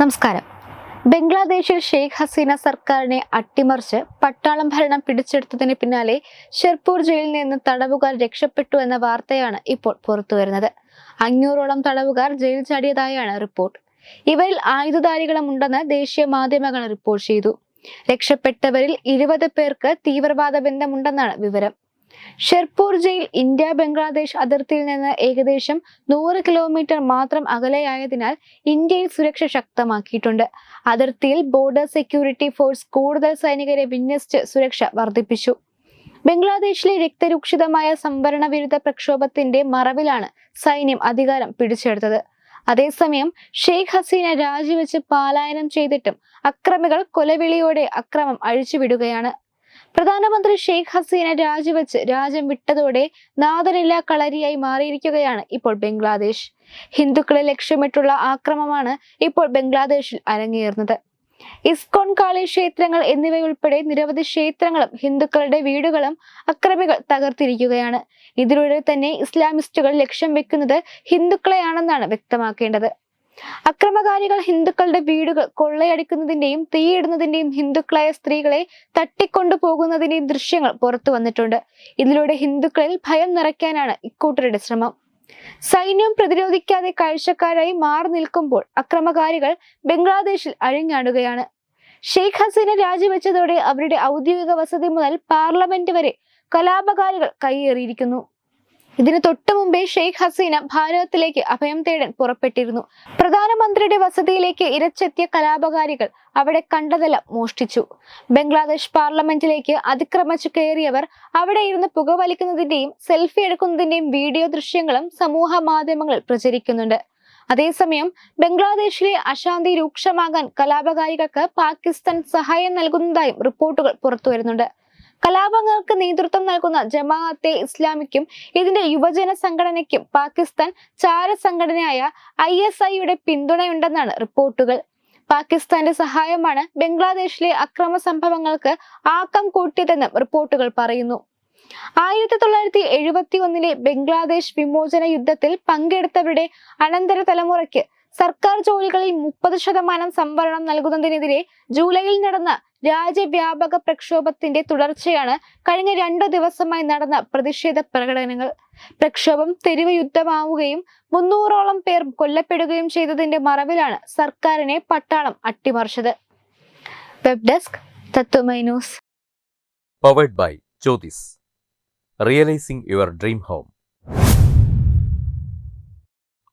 നമസ്കാരം. ബംഗ്ലാദേശിൽ ഷെയ്ഖ് ഹസീന സർക്കാരിനെ അട്ടിമറിച്ച് പട്ടാളം ഭരണം പിടിച്ചെടുത്തതിന് പിന്നാലെ ഷെർപൂർ ജയിലിൽ നിന്ന് തടവുകാർ രക്ഷപ്പെട്ടു എന്ന വാർത്തയാണ് ഇപ്പോൾ പുറത്തുവരുന്നത് അഞ്ഞൂറോളം തടവുകാർ ജയിൽ ചാടിയതായാണ് റിപ്പോർട്ട്. ഇവരിൽ ആയുധധാരികളും ഉണ്ടെന്ന് ദേശീയ മാധ്യമങ്ങൾ റിപ്പോർട്ട് ചെയ്തു. രക്ഷപ്പെട്ടവരിൽ ഇരുപത് പേർക്ക് തീവ്രവാദ ബന്ധമുണ്ടെന്നാണ് വിവരം. ഷെർപൂർ ജയിൽ ഇന്ത്യ ബംഗ്ലാദേശ് അതിർത്തിയിൽ നിന്ന് ഏകദേശം നൂറ് കിലോമീറ്റർ മാത്രം അകലെയായതിനാൽ ഇന്ത്യയിൽ സുരക്ഷ ശക്തമാക്കിയിട്ടുണ്ട്. അതിർത്തിയിൽ ബോർഡർ സെക്യൂരിറ്റി ഫോഴ്സ് കൂടുതൽ സൈനികരെ വിന്യസിച്ച് സുരക്ഷ വർദ്ധിപ്പിച്ചു. ബംഗ്ലാദേശിലെ രക്തരൂക്ഷിതമായ സംവരണ വിരുദ്ധ പ്രക്ഷോഭത്തിന്റെ മറവിലാണ് സൈന്യം അധികാരം പിടിച്ചെടുത്തത്. അതേസമയം ഷെയ്ഖ് ഹസീന രാജിവെച്ച് പലായനം ചെയ്തിട്ടും അക്രമികൾ കൊലവിളിയോടെ അക്രമം അഴിച്ചുവിടുകയാണ്. പ്രധാനമന്ത്രി ഷെയ്ഖ് ഹസീന രാജിവെച്ച് രാജ്യം വിട്ടതോടെ നാദനില്ലാ കളരിയായി മാറിയിരിക്കുകയാണ് ഇപ്പോൾ ബംഗ്ലാദേശ്. ഹിന്ദുക്കളെ ലക്ഷ്യമിട്ടുള്ള ആക്രമമാണ് ഇപ്പോൾ ബംഗ്ലാദേശിൽ അരങ്ങേറുന്നത്. ഇസ്കോൺ കാളി ക്ഷേത്രങ്ങൾ എന്നിവയുൾപ്പെടെ നിരവധി ക്ഷേത്രങ്ങളും ഹിന്ദുക്കളുടെ വീടുകളും അക്രമികൾ തകർത്തിരിക്കുകയാണ്. ഇതിലൂടെ തന്നെ ഇസ്ലാമിസ്റ്റുകൾ ലക്ഷ്യം വെക്കുന്നത് ഹിന്ദുക്കളെയാണെന്നാണ് വ്യക്തമാക്കേണ്ടത്. അക്രമകാരികൾ ഹിന്ദുക്കളുടെ വീടുകൾ കൊള്ളയടിക്കുന്നതിന്റെയും തീയിടുന്നതിന്റെയും ഹിന്ദുക്കളായ സ്ത്രീകളെ തട്ടിക്കൊണ്ടു പോകുന്നതിന്റെയും ദൃശ്യങ്ങൾ പുറത്തു വന്നിട്ടുണ്ട്. ഇതിലൂടെ ഹിന്ദുക്കളിൽ ഭയം നിറയ്ക്കാനാണ് ഇക്കൂട്ടരുടെ ശ്രമം. സൈന്യം പ്രതിരോധിക്കാതെ കാഴ്ചക്കാരായി മാറി നിൽക്കുമ്പോൾ അക്രമകാരികൾ ബംഗ്ലാദേശിൽ അഴിഞ്ഞാടുകയാണ്. ഷെയ്ഖ് ഹസീന രാജിവെച്ചതോടെ അവരുടെ ഔദ്യോഗിക വസതി മുതൽ പാർലമെന്റ് വരെ കലാപകാരികൾ കൈയേറിയിരിക്കുന്നു ഇതിന് തൊട്ടു മുമ്പേ ഷെയ്ഖ് ഹസീന ഭാരതത്തിലേക്ക് അഭയം തേടാൻ പുറപ്പെട്ടിരുന്നു. പ്രധാനമന്ത്രിയുടെ വസതിയിലേക്ക് ഇരച്ചെത്തിയ കലാപകാരികൾ അവിടെ കണ്ടതെല്ലാം മോഷ്ടിച്ചു. ബംഗ്ലാദേശ് പാർലമെന്റിലേക്ക് അതിക്രമിച്ചു കയറിയവർ അവിടെ ഇരുന്ന് പുകവലിക്കുന്നതിന്റെയും സെൽഫി എടുക്കുന്നതിന്റെയും വീഡിയോ ദൃശ്യങ്ങളും സമൂഹ മാധ്യമങ്ങളിൽ പ്രചരിക്കുന്നുണ്ട്. അതേസമയം ബംഗ്ലാദേശിലെ അശാന്തി രൂക്ഷമാകാൻ കലാപകാരികൾക്ക് പാകിസ്ഥാൻ സഹായം നൽകുന്നതായും റിപ്പോർട്ടുകൾ പുറത്തുവരുന്നുണ്ട്. കലാപങ്ങൾക്ക് നേതൃത്വം നൽകുന്ന ജമാഅത്തെ ഇസ്ലാമിക്കും ഇതിന്റെ യുവജന സംഘടനയ്ക്കും പാകിസ്ഥാൻ ചാര സംഘടനയായ ഐ എസ് ഐയുടെ പിന്തുണയുണ്ടെന്നാണ് റിപ്പോർട്ടുകൾ. പാകിസ്ഥാന്റെ സഹായമാണ് ബംഗ്ലാദേശിലെ അക്രമ സംഭവങ്ങൾക്ക് ആക്കം കൂട്ടിയതെന്നും റിപ്പോർട്ടുകൾ പറയുന്നു. ആയിരത്തി തൊള്ളായിരത്തി എഴുപത്തി ഒന്നിലെ ബംഗ്ലാദേശ് വിമോചന യുദ്ധത്തിൽ പങ്കെടുത്തവരുടെ അനന്തര തലമുറയ്ക്ക് സർക്കാർ ജോലികളിൽ മുപ്പത് ശതമാനം സംവരണം നൽകുന്നതിനെതിരെ ജൂലൈയിൽ നടന്ന രാജ്യവ്യാപക പ്രക്ഷോഭത്തിന്റെ തുടർച്ചയാണ് കഴിഞ്ഞ രണ്ടു ദിവസമായി നടന്ന പ്രതിഷേധ പ്രകടനങ്ങൾ പ്രക്ഷോഭം തെരുവ് യുദ്ധമാവുകയും മുന്നൂറോളം പേർ കൊല്ലപ്പെടുകയും ചെയ്തതിന്റെ മറവിലാണ് സർക്കാരിനെ പട്ടാളം അട്ടിമറിച്ചത് web desk news powered by Jyotis. Realizing your dream home.